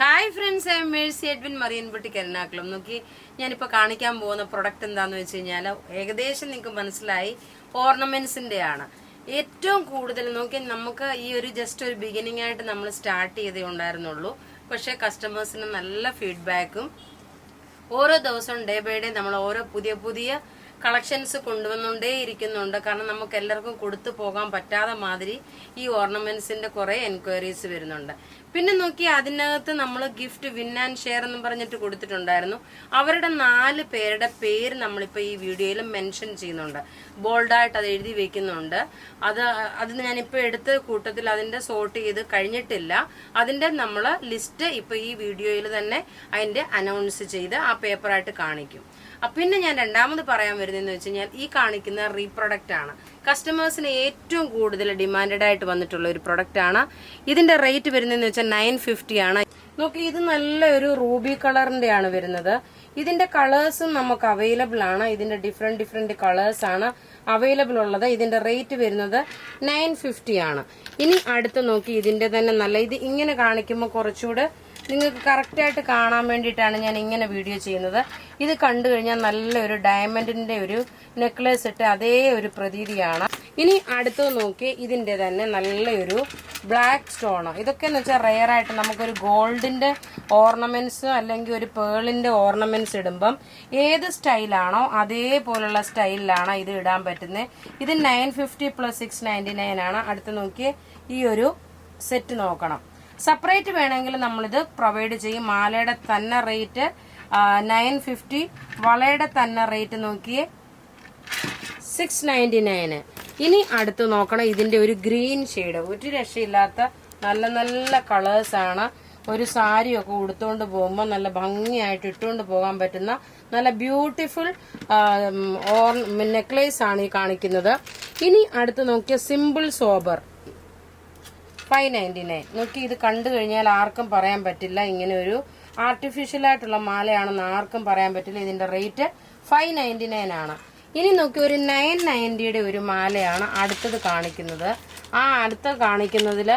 Hi friends I Mercy Edwin Mariyanpatti Karunakkulam നോക്കി ഞാനിപ്പോൾ കാണിക്കാൻ പോകുന്ന പ്രൊഡക്റ്റ് എന്താന്ന് വെച്ച് കഴിഞ്ഞാൽ ഏകദേശം നിങ്ങൾക്ക് മനസ്സിലായി ഓർണമെന്റ്സിന്റെ ആണ് ഏറ്റവും കൂടുതൽ നോക്കി നമുക്ക് ഈ ഒരു ജസ്റ്റ് ഒരു ബിഗിനിങ് ആയിട്ട് നമ്മൾ സ്റ്റാർട്ട് ചെയ്തേ ഉണ്ടായിരുന്നുള്ളൂ. പക്ഷേ കസ്റ്റമേഴ്സിന് നല്ല ഫീഡ്ബാക്കും ഓരോ ദിവസവും ഡേ ബൈ ഡേ നമ്മൾ ഓരോ പുതിയ പുതിയ കളക്ഷൻസ് കൊണ്ടുവന്നുകൊണ്ടേ ഇരിക്കുന്നുണ്ട് കാരണം നമുക്ക് എല്ലാവർക്കും കൊടുത്തു പോകാൻ പറ്റാതെ മാതിരി ഈ ഓർണമെന്റ്സിന്റെ കുറെ എൻക്വയറീസ് വരുന്നുണ്ട്. പിന്നെ നോക്കി അതിനകത്ത് നമ്മൾ ഗിഫ്റ്റ് വിൻ ആൻഡ് ഷെയർ എന്ന് പറഞ്ഞിട്ട് കൊടുത്തിട്ടുണ്ടായിരുന്നു. അവരുടെ നാല് പേരുടെ പേര് നമ്മളിപ്പോൾ ഈ വീഡിയോയിൽ മെൻഷൻ ചെയ്യുന്നുണ്ട്. ബോൾഡായിട്ട് അത് എഴുതി വെക്കുന്നുണ്ട്. അത് അത് ഞാനിപ്പോൾ എടുത്ത കൂട്ടത്തിൽ അതിന്റെ സോർട്ട് ചെയ്ത് കഴിഞ്ഞിട്ടില്ല. അതിന്റെ നമ്മൾ ലിസ്റ്റ് ഇപ്പോൾ ഈ വീഡിയോയിൽ തന്നെ അതിന്റെ അനൗൺസ് ചെയ്ത് ആ പേപ്പറായിട്ട് കാണിക്കും. പിന്നെ ഞാൻ രണ്ടാമത് പറയാൻ വരുന്നതെന്ന് വെച്ച് കഴിഞ്ഞാൽ ഈ കാണിക്കുന്ന റീപ്രൊഡക്റ്റ് ആണ്. കസ്റ്റമേഴ്സിന് ഏറ്റവും കൂടുതൽ ഡിമാൻഡഡ് ആയിട്ട് വന്നിട്ടുള്ള ഒരു പ്രൊഡക്റ്റ് ആണ്. ഇതിന്റെ റേറ്റ് വരുന്നതെന്ന് വെച്ചാൽ നയൻ ഫിഫ്റ്റി ആണ്. നോക്കി ഇത് നല്ലൊരു റൂബി കളറിന്റെ ആണ് വരുന്നത്. ഇതിന്റെ കളേഴ്സും നമുക്ക് അവൈലബിൾ ആണ്. ഇതിന്റെ ഡിഫറെന്റ് ഡിഫറെന്റ് കളേഴ്സ് ആണ് അവൈലബിൾ ഉള്ളത്. ഇതിന്റെ റേറ്റ് വരുന്നത് നയൻ ഫിഫ്റ്റി ആണ്. ഇനി അടുത്ത് നോക്കി ഇതിന്റെ തന്നെ നല്ല ഇത് ഇങ്ങനെ കാണിക്കുമ്പോൾ കുറച്ചുകൂടെ നിങ്ങൾക്ക് കറക്റ്റായിട്ട് കാണാൻ വേണ്ടിയിട്ടാണ് ഞാൻ ഇങ്ങനെ വീഡിയോ ചെയ്യുന്നത്. ഇത് കണ്ടു കഴിഞ്ഞാൽ നല്ലൊരു ഡയമണ്ടിന്റെ ഒരു നെക്ലേസ് ഇട്ട് അതേ ഒരു പ്രതീതിയാണ്. ഇനി അടുത്ത് നോക്കി ഇതിന്റെ തന്നെ നല്ലൊരു ബ്ലാക്ക് സ്റ്റോൺ ഇതൊക്കെ എന്ന് വെച്ചാൽ റെയർ ആയിട്ട് നമുക്കൊരു ഗോൾഡിന്റെ ഓർണമെന്റ്സ് അല്ലെങ്കിൽ ഒരു പേളിന്റെ ഓർണമെന്റ്സ് ഇടുമ്പം ഏത് സ്റ്റൈലാണോ അതേപോലുള്ള സ്റ്റൈലിലാണ് ഇത് ഇടാൻ പറ്റുന്നത് ഇത് nine fifty plus six ninety nine ആണ്. അടുത്ത് നോക്കി ഈ ഒരു സെറ്റ് നോക്കണം. സെപ്പറേറ്റ് വേണമെങ്കിൽ നമ്മളിത് പ്രൊവൈഡ് ചെയ്യും. മാലയുടെ തന്നെ റേറ്റ് നയൻ ഫിഫ്റ്റി വളയുടെ തന്നെ റേറ്റ് നോക്കിയേ. സിക്സ് നയന്റി നയന് ഇനി അടുത്ത് നോക്കണം. ഇതിന്റെ ഒരു ഗ്രീൻ ഷെയ്ഡ് ഒരു രക്ഷയില്ലാത്ത നല്ല നല്ല കളേഴ്സാണ് ഒരു സാരിയൊക്കെ ഉടുത്തുകൊണ്ട് പോകുമ്പോൾ നല്ല ഭംഗിയായിട്ട് ഇട്ടുകൊണ്ട് പോകാൻ പറ്റുന്ന നല്ല ബ്യൂട്ടിഫുൾ ഓർ നെക്ലേസ് ആണ് ഈ കാണിക്കുന്നത്. ഇനി അടുത്ത് നോക്കിയ simple sober five ninety nine നോക്കി ഇത് കണ്ടു കഴിഞ്ഞാൽ ആർക്കും പറയാൻ പറ്റില്ല. ഇങ്ങനെ ഒരു ആർട്ടിഫിഷ്യൽ ആയിട്ടുള്ള മാലയാണെന്ന് ആർക്കും പറയാൻ പറ്റില്ല. ഇതിന്റെ റേറ്റ് ഫൈവ് നയന്റി നയൻ ആണ്. ഇനി നോക്കി ഒരു നയൻ നയന്റിയുടെ ഒരു മാലയാണ് അടുത്തത് കാണിക്കുന്നത്. ആ അടുത്ത കാണിക്കുന്നതിൽ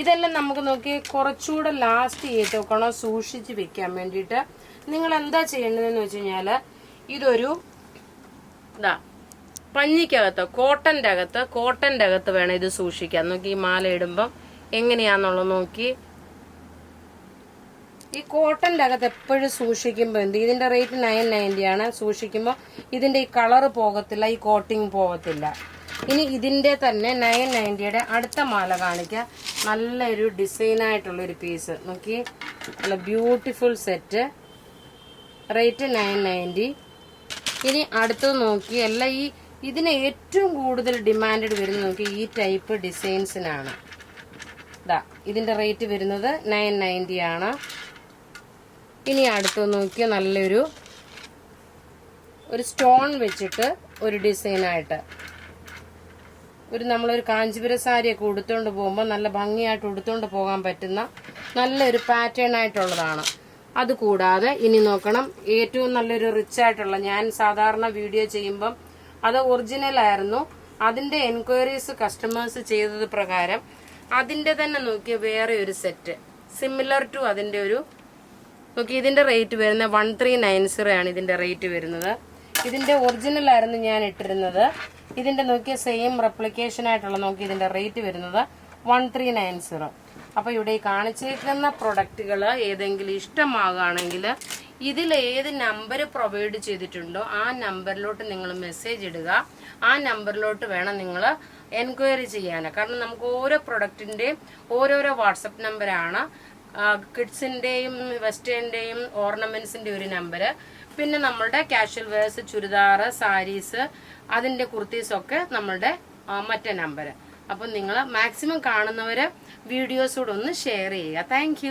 ഇതെല്ലാം നമുക്ക് നോക്കി കുറച്ചുകൂടെ ലാസ്റ്റ് ചെയ്ത് നോക്കണം സൂക്ഷിച്ച് വെക്കാൻ വേണ്ടിയിട്ട്. നിങ്ങൾ എന്താ ചെയ്യേണ്ടതെന്ന് വെച്ച് കഴിഞ്ഞാൽ ഇതൊരു ഇതാ പഞ്ഞിക്കകത്ത് കോട്ടന്റെ അകത്ത് കോട്ടന്റെ അകത്ത് വേണം ഇത് സൂക്ഷിക്കാൻ. നോക്കി ഈ മാല ഇടുമ്പം എങ്ങനെയാന്നുള്ളത് നോക്കി. ഈ കോട്ടന്റെ അകത്ത് എപ്പോഴും സൂക്ഷിക്കുമ്പോൾ എന്ത്? ഇതിന്റെ റേറ്റ് നയൻ നയന്റി ആണ് സൂക്ഷിക്കുമ്പോൾ ഇതിന്റെ ഈ കളറ് പോകത്തില്ല ഈ കോട്ടിങ് പോകത്തില്ല. ഇനി ഇതിന്റെ തന്നെ നയൻ നയന്റിയുടെ അടുത്ത മാല കാണിക്കുക നല്ലൊരു ഡിസൈൻ ആയിട്ടുള്ള ഒരു പീസ്. നോക്കി. നല്ല beautiful set. Rate nine ninety. ഇനി അടുത്ത് നോക്കി. എല്ലാം ഈ ഇതിന് ഏറ്റവും കൂടുതൽ ഡിമാൻഡ് വരുന്നത് നോക്കി ഈ ടൈപ്പ് ഡിസൈൻസിനാണ്. ഇതാ ഇതിന്റെ റേറ്റ് വരുന്നത് നയൻ നയന്റി ആണ്. ഇനി അടുത്ത് നോക്കിയ നല്ലൊരു ഒരു സ്റ്റോൺ വെച്ചിട്ട് ഒരു ഡിസൈനായിട്ട് ഒരു നമ്മളൊരു കാഞ്ചീപുര സാരിയൊക്കെ ഉടുത്തുകൊണ്ട് പോകുമ്പോൾ നല്ല ഭംഗിയായിട്ട് ഉടുത്തുകൊണ്ട് പോകാൻ പറ്റുന്ന നല്ലൊരു പാറ്റേൺ ആയിട്ടുള്ളതാണ്. അതുകൂടാതെ ഇനി നോക്കണം ഏറ്റവും നല്ലൊരു റിച്ച് ആയിട്ടുള്ള ഞാൻ സാധാരണ വീഡിയോ ചെയ്യുമ്പം അത് ഒറിജിനൽ ആയിരുന്നു. അതിന്റെ എൻക്വയറീസ് കസ്റ്റമേഴ്സ് ചെയ്തത് പ്രകാരം അതിന്റെ തന്നെ നോക്കിയ വേറെ ഒരു സെറ്റ് സിമിലർ ടു അതിന്റെ ഒരു നോക്കി ഇതിന്റെ റേറ്റ് വരുന്നത് വൺ ത്രീ നയൻ സീറോ ആണ് ഇതിന്റെ റേറ്റ് വരുന്നത്. ഇതിന്റെ ഒറിജിനൽ ആയിരുന്നു ഞാൻ ഇട്ടിരുന്നത്. ഇതിന്റെ നോക്കിയ സെയിം റെപ്ലിക്കേഷൻ ആയിട്ടുള്ള നോക്കി ഇതിന്റെ റേറ്റ് വരുന്നത് വൺ ത്രീ നയൻ സീറോ അപ്പൊ ഇവിടെ ഈ കാണിച്ചേക്കുന്ന പ്രൊഡക്റ്റുകൾ ഏതെങ്കിലും ഇഷ്ടമാകുകയാണെങ്കിൽ ഇതിൽ ഏത് നമ്പർ പ്രൊവൈഡ് ചെയ്തിട്ടുണ്ടോ ആ നമ്പറിലോട്ട് നിങ്ങൾ മെസ്സേജ് ഇടുക. ആ നമ്പറിലോട്ട് വേണം നിങ്ങൾ എൻക്വയറി ചെയ്യാൻ. കാരണം നമുക്ക് ഓരോ പ്രൊഡക്റ്റിന്റെയും ഓരോരോ വാട്സപ്പ് നമ്പറാണ് കിഡ്സിന്റെയും വെസ്റ്റേണിന്റെയും ഓർണമെന്റ്സിന്റെ ഒരു നമ്പർ പിന്നെ നമ്മളുടെ കാഷ്വൽ വെയർസ് ചുരിദാർ സാരീസ് അതിന്റെ കുർത്തീസൊക്കെ നമ്മളുടെ മറ്റേ നമ്പർ അപ്പം നിങ്ങൾ മാക്സിമം കാണുന്നവർ വീഡിയോസ് കൂടെ ഒന്ന് ഷെയർ ചെയ്യുക. താങ്ക്